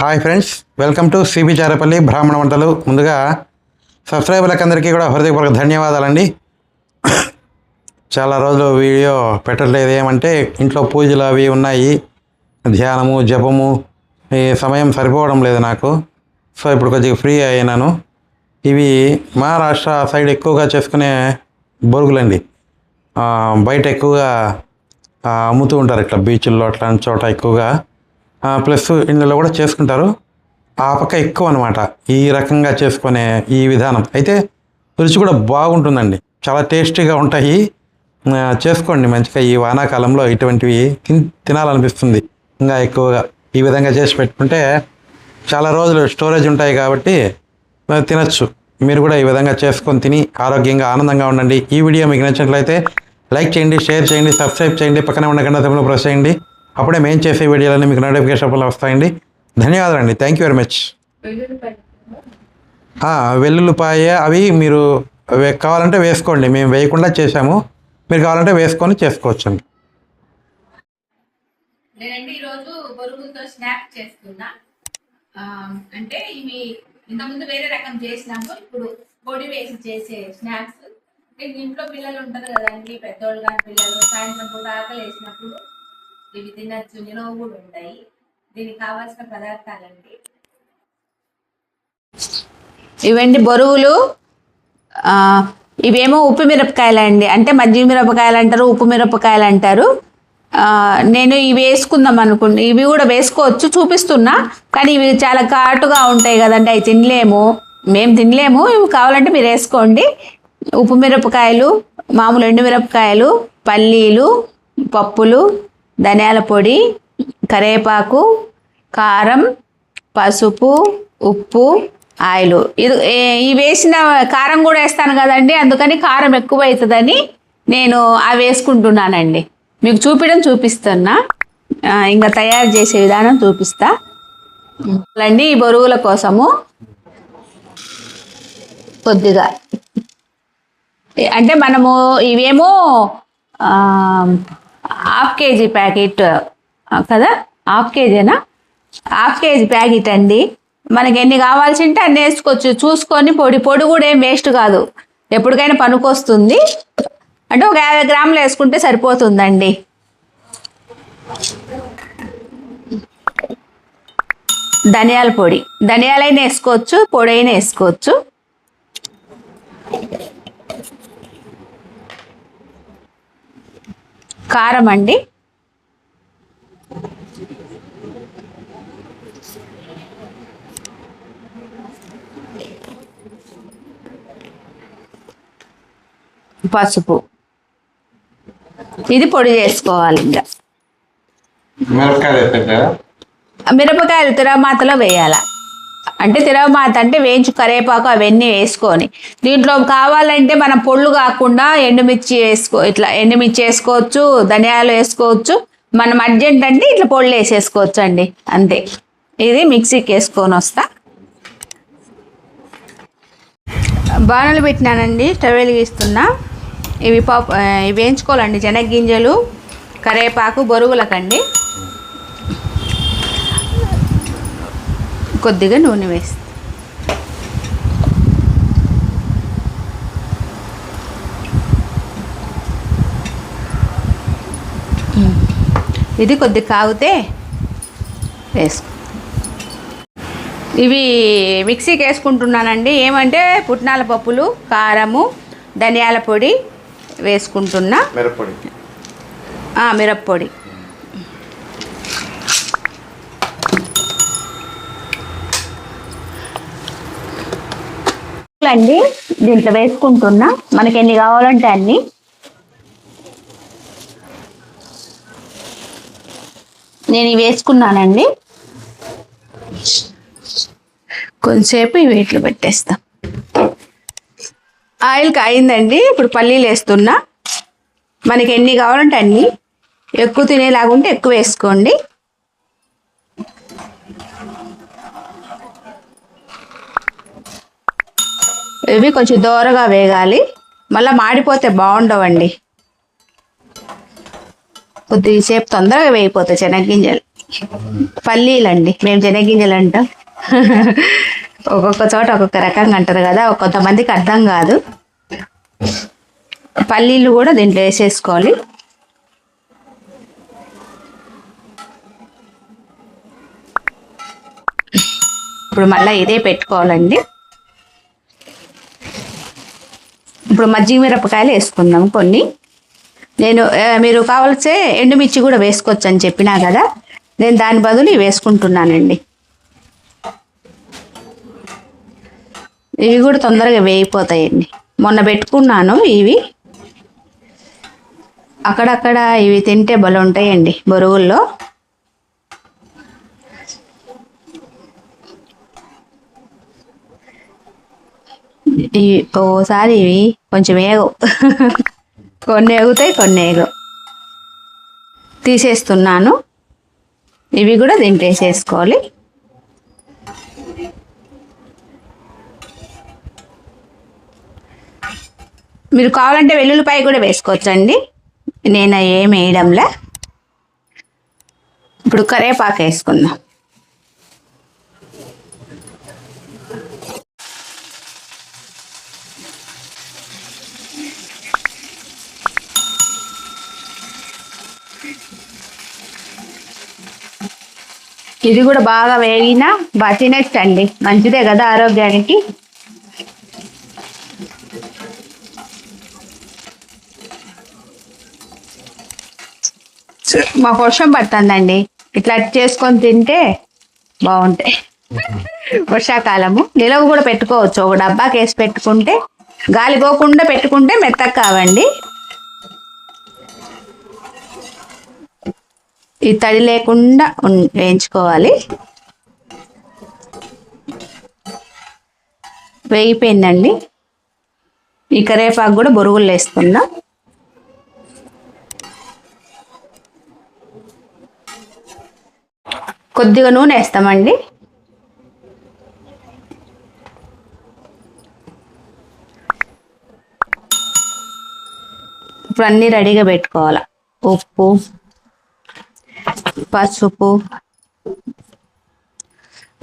Hi friends welcome to CB Charapalli బ్రాహ్మణ వంటలు ముందుగా సబ్స్క్రైబర్లకు అందరికీ కూడా హృదయపూర్వక ధన్యవాదాలండి. చాలా రోజులు వీడియో పెట్టట్లేదు. ఏమంటే ఇంట్లో పూజలు అవి ఉన్నాయి. ధ్యానము జపము ఈ సమయం సరిపోవడం లేదు నాకు. సో ఇప్పుడు కొద్దిగా ఫ్రీ అయినాను. ఇవి మహారాష్ట్ర సైడ్ ఎక్కువగా చేసుకునే బొరుగులండి. బయట ఎక్కువగా అమ్ముతూ ఉంటారు. ఇట్లా బీచ్ల్లో అట్లాంటి చోట ఎక్కువగా. ప్లస్ ఇందులో కూడా చేసుకుంటారు. ఆ పక్క ఎక్కువ అనమాట ఈ రకంగా చేసుకునే ఈ విధానం. అయితే రుచి కూడా బాగుంటుందండి. చాలా టేస్టీగా ఉంటాయి. చేసుకోండి మంచిగా. ఈ వానాకాలంలో ఇటువంటివి తిన్ తినాలనిపిస్తుంది. ఇంకా ఎక్కువగా ఈ విధంగా చేసి పెట్టుకుంటే చాలా రోజులు స్టోరేజ్ ఉంటాయి కాబట్టి తినచ్చు. మీరు కూడా ఈ విధంగా చేసుకొని తిని ఆరోగ్యంగా ఆనందంగా ఉండండి. ఈ వీడియో మీకు నచ్చినట్లయితే లైక్ చేయండి షేర్ చేయండి సబ్స్క్రైబ్ చేయండి. పక్కనే ఉన్న గంట తమ్ముడు ప్రెస్ చేయండి. అప్పుడే మేము చేసే వీడియోలన్నీ మీకు నోటిఫికేషన్ వస్తాయండి. ధన్యవాదాలండి. థ్యాంక్ యూ వెరీ మచ్ వెల్లుల్లిపాయ. అవి మీరు కావాలంటే వేసుకోండి. మేము వేయకుండా చేసాము మీరు కావాలంటే వేసుకొని చేసుకోవచ్చండి. నేనండి ఈరోజు బొరుగులతో స్నాక్ చేస్తున్నా. ఆ, అంటే ఇవి ఇంతకుముందు వేరే రకం చేసినాము. ఇప్పుడు పొడి వేసి చేసే స్నాక్స్. అంటే ఇంట్లో పిల్లలు ఉంటారు కదండి పెద్దోళ్ళు కానీ పిల్లలు సాయంత్రం పూట ఆకలి వేసినప్పుడు ఇవి తినచ్చు నిలవ కూడా ఉంటాయి. దీనికి కావాల్సిన పదార్థాలండి. ఇవండి బరువులు ఇవేమో ఉప్పు మిరపకాయలు అండి అంటే మజ్జిగ మిరపకాయలు అంటారు ఉప్పు మిరపకాయలు అంటారు. నేను ఇవి వేసుకుందాం అనుకుంటా ఇవి కూడా వేసుకోవచ్చు చూపిస్తున్నా. కానీ ఇవి చాలా ఘాటుగా ఉంటాయి కదండి అవి తినలేము. మేము తినలేము. ఇవి కావాలంటే మీరు వేసుకోండి. ఉప్పు మిరపకాయలు మామూలు ఎండు మిరపకాయలు పల్లీలు పప్పులు ధనియాల పొడి కరివేపాకు కారం పసుపు ఉప్పు ఆయిల్. ఇది ఈ వేసిన కారం కూడా వేస్తాను కదండి అందుకని కారం ఎక్కువ అవుతుందని నేను అవి వేసుకుంటున్నానండి. మీకు చూపించడం చూపిస్తున్నా. ఇంకా తయారు చేసే విధానం చూపిస్తా. అండి ఈ బొరుగుల కోసము కొద్దిగా. అంటే మనము ఇవేమో హాఫ్ కేజీ ప్యాకెట్ కదా? హాఫ్ కేజీనా? హాఫ్ కేజీ ప్యాకెట్ అండి. మనకి ఎన్ని కావాల్సి ఉంటే అన్ని వేసుకోవచ్చు. చూసుకొని పొడి పొడి కూడా ఏం వేస్ట్ కాదు. ఎప్పటికైనా పనికొస్తుంది. అంటే ఒక యాభై గ్రాములు వేసుకుంటే సరిపోతుందండి. ధనియాల పొడి. ధనియాలైనా వేసుకోవచ్చు పొడి అయినా వేసుకోవచ్చు. కారం అండి. పసుపు. ఇది పొడి చేసుకోవాలి ఇంకా. మిరపకాయలు తిరగమాతలో వేయాల? అంటే తిరగమాత అంటే వేయించు కరేపాకు అవన్నీ వేసుకొని. దీంట్లో కావాలంటే మనం పొళ్ళు కాకుండా ఎండుమిర్చి వేసుకో ఇట్లా ఎండుమిర్చి వేసుకోవచ్చు ధనియాలు వేసుకోవచ్చు. మనం అర్జెంట్ అంటే ఇట్లా పొళ్ళు వేసేసుకోవచ్చు అండి అంతే. ఇది మిక్సీకి వేసుకొని వస్తా. బాణలు పెట్టినానండి స్టవ్ వెలిగిస్తున్నా ఇవి పాపు ఇవి వేయించుకోవాలండి. శనగ్గింజలు కరేపాకు బొరుగులకండి. కొద్దిగా నూనె వేస్తా ఉమ్. ఇది కొద్ది కాగితే వేసుకో. ఇవి మిక్సీకి వేసుకుంటున్నానండి. ఏమంటే పుట్నాల పప్పులు కారము ధనియాల పొడి వేసుకుంటున్నా. మిరప్పొడి. మిరప్పొడి. అండి దీంట్లో వేసుకుంటున్నా. మనకి ఎన్ని కావాలంటే అన్ని. నేను వేసుకున్నానండి. కొంచెంసేపు ఇవి వీటిలో పెట్టేస్తా. ఆయిల్ కాయిందండి. ఇప్పుడు పల్లీలు వేస్తున్నా. మనకి ఎన్ని కావాలంటే అన్ని. ఎక్కువ తినేలాగుంటే ఎక్కువ వేసుకోండి. ఇవి కొంచెం దోరగా వేగాలి. మళ్ళీ మాడిపోతే బాగుండవండి. కొద్దిసేపు తొందరగా వేగిపోతాయి శనగ్గింజలు. పల్లీలండి. మేము శనగ్గింజలు అంటాం ఒక్కొక్క చోట ఒక్కొక్క రకంగా అంటారు కదా కొంతమందికి అర్థం కాదు. పల్లీలు కూడా దీంట్లో వేసేసుకోవాలి. ఇప్పుడు మళ్ళీ ఇదే పెట్టుకోవాలండి. ఇప్పుడు మజ్జిగ మిరపకాయలు వేసుకుందాం కొన్ని. నేను మీరు కావాల్సే ఎండుమిర్చి కూడా వేసుకోవచ్చు అని చెప్పినా కదా నేను దాని బదులు ఇవి వేసుకుంటున్నానండి. ఇవి కూడా తొందరగా వేయిపోతాయండి మొన్న పెట్టుకున్నాను ఇవి. అక్కడక్కడ ఇవి తింటే బలు ఉంటాయండి బరువుల్లో. ఇవి ఓసారి ఇవి కొంచెం ఏగో కొన్ని ఎగుతాయి కొన్ని ఎగవు తీసేస్తున్నాను. ఇవి కూడా దింపేసేసుకోవాలి. మీరు కావాలంటే వెల్లుల్లిపాయ కూడా వేసుకోవచ్చండి. నేను ఏం వేయడంలే. ఇప్పుడు కరేపాకు వేసుకుందాం. ఇది కూడా బాగా వేగినా బాగా తినచ్చండి మంచిదే కదా ఆరోగ్యానికి. మాకు వర్షం పడుతుందండి. ఇట్లా చేసుకొని తింటే బాగుంటాయి. వర్షాకాలము. నిలవ కూడా పెట్టుకోవచ్చు. ఒక డబ్బాకి వేసి పెట్టుకుంటే గాలి పోకుండా పెట్టుకుంటే మెత్తగా కావండి. ఈ తడి లేకుండా వేయించుకోవాలి. వేగిపోయిందండి. ఈ కరివేపాకు కూడా బొరుగులు వేసుకుందాం కొద్దిగా నూనె వేస్తామండి. ఇప్పుడు అన్నీ రెడీగా పెట్టుకోవాలి. ఉప్పు పసుపు.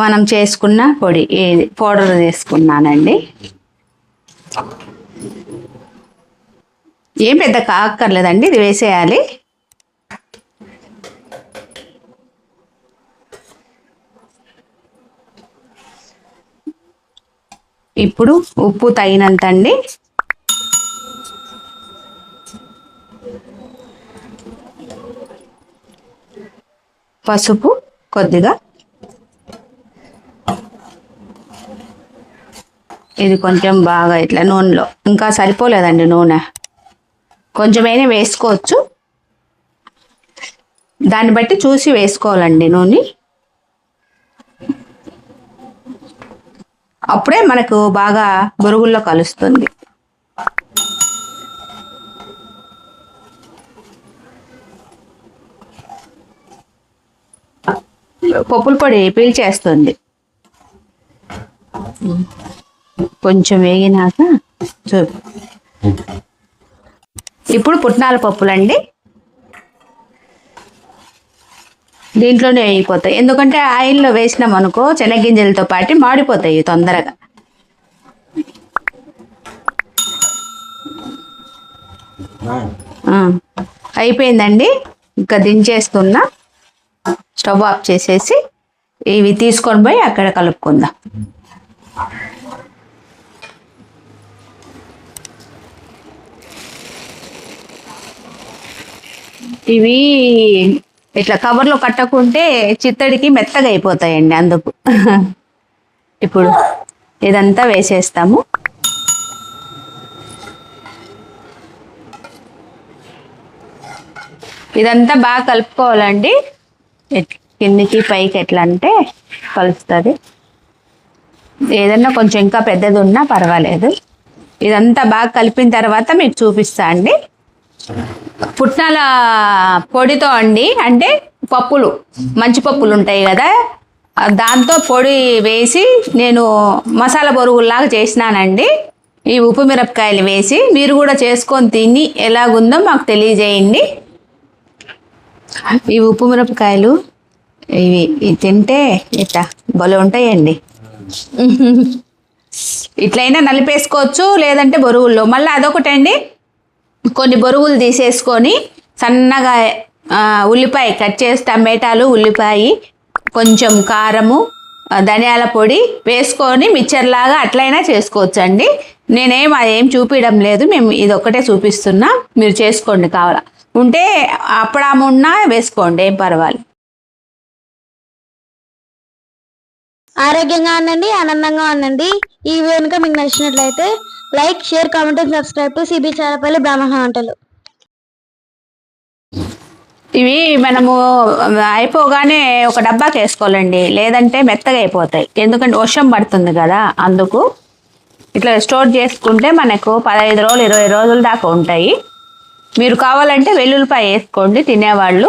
మనం చేసుకున్న పొడి ఏది పౌడర్ తీసుకున్నానండి ఏం పెద్ద కాక్కర్లేదండి ఇది వేసేయాలి. ఇప్పుడు ఉప్పు తగినంత అండి పసుపు కొద్దిగా. ఇది కొంచెం బాగా ఇట్లా నూనెలో. ఇంకా సరిపోలేదండి నూనె. కొంచెమైనా వేసుకోవచ్చు. దాన్ని బట్టి చూసి వేసుకోవాలండి నూనె. అప్పుడే మనకు బాగా బొరుగుల్లో కలుస్తుంది. పప్పుల పొడి పీల్చేస్తుంది కొంచెం వేగినాక చూపు ఇప్పుడు పుట్నాల పప్పులండి. దీంట్లోనే వేగిపోతాయి ఎందుకంటే ఆయిల్లో వేసినాం అనుకో శనగింజలతో పాటు మాడిపోతాయి తొందరగా. అయిపోయిందండి. ఇంకా దించేస్తున్నా. స్టవ్ ఆఫ్ చేసేసి ఇవి తీసుకొని పోయి అక్కడ కలుపుకుందాం. ఇవి ఇట్లా కవర్లో కట్టకుంటే చిత్తడికి మెత్తగా అయిపోతాయండి అందుకు. ఇప్పుడు ఇదంతా వేసేస్తాము. ఇదంతా బాగా కలుపుకోవాలండి. కిందికి పైకి ఎట్లా అంటే కలుస్తుంది. ఏదన్నా కొంచెం ఇంకా పెద్దది ఉన్నా పర్వాలేదు. ఇదంతా బాగా కలిపిన తర్వాత మీకు చూపిస్తా అండి. పుట్నాల పొడితో అండి అంటే పప్పులు మంచి పప్పులు ఉంటాయి కదా. దాంతో పొడి వేసి నేను మసాలా బొరుగుల్లాగా చేసినానండి. ఈ ఉప్పు మిరపకాయలు వేసి మీరు కూడా చేసుకొని తిని ఎలాగుందో మాకు తెలియజేయండి. ఈ ఉప్పు మిరపకాయలు ఇవి ఇవి తింటే ఇట్లా భలే ఉంటాయండి. ఇట్లయినా నలిపేసుకోవచ్చు లేదంటే బొరుగుల్లో. మళ్ళీ అదొకటండి కొన్ని బొరుగులు తీసేసుకొని సన్నగా ఉల్లిపాయ కట్ చేసి టమాటాలు ఉల్లిపాయ కొంచెం కారము ధనియాల పొడి వేసుకొని మిక్చర్లాగా అట్లయినా చేసుకోవచ్చండి. నేనేం అదేం చూపించడం లేదు. మేము ఇది ఒక్కటే చూపిస్తున్నా. మీరు చేసుకోండి కావాలా. ఉంటే అప్పడాము ఉన్నా వేసుకోండి ఏం పర్వాలేదు. ఆరోగ్యంగా ఉండండి ఆనందంగా ఉండండి. ఈ వీడియో కనుక మీకు నచ్చినట్లయితే like share comment and subscribe to CB Charapalli బ్రాహ్మణ వంటలు. ఇవి మనము అయిపోగానే ఒక డబ్బాకి వేసుకోవాలండి. లేదంటే మెత్తగా అయిపోతాయి. ఎందుకంటే వర్షం పడుతుంది కదా అందుకు ఇట్లా స్టోర్ చేసుకుంటే మనకు పదహైదు రోజులు ఇరవై రోజుల దాకా ఉంటాయి. మీరు కావాలంటే వెల్లుల్లిపాయ వేసుకోండి తినేవాళ్ళు.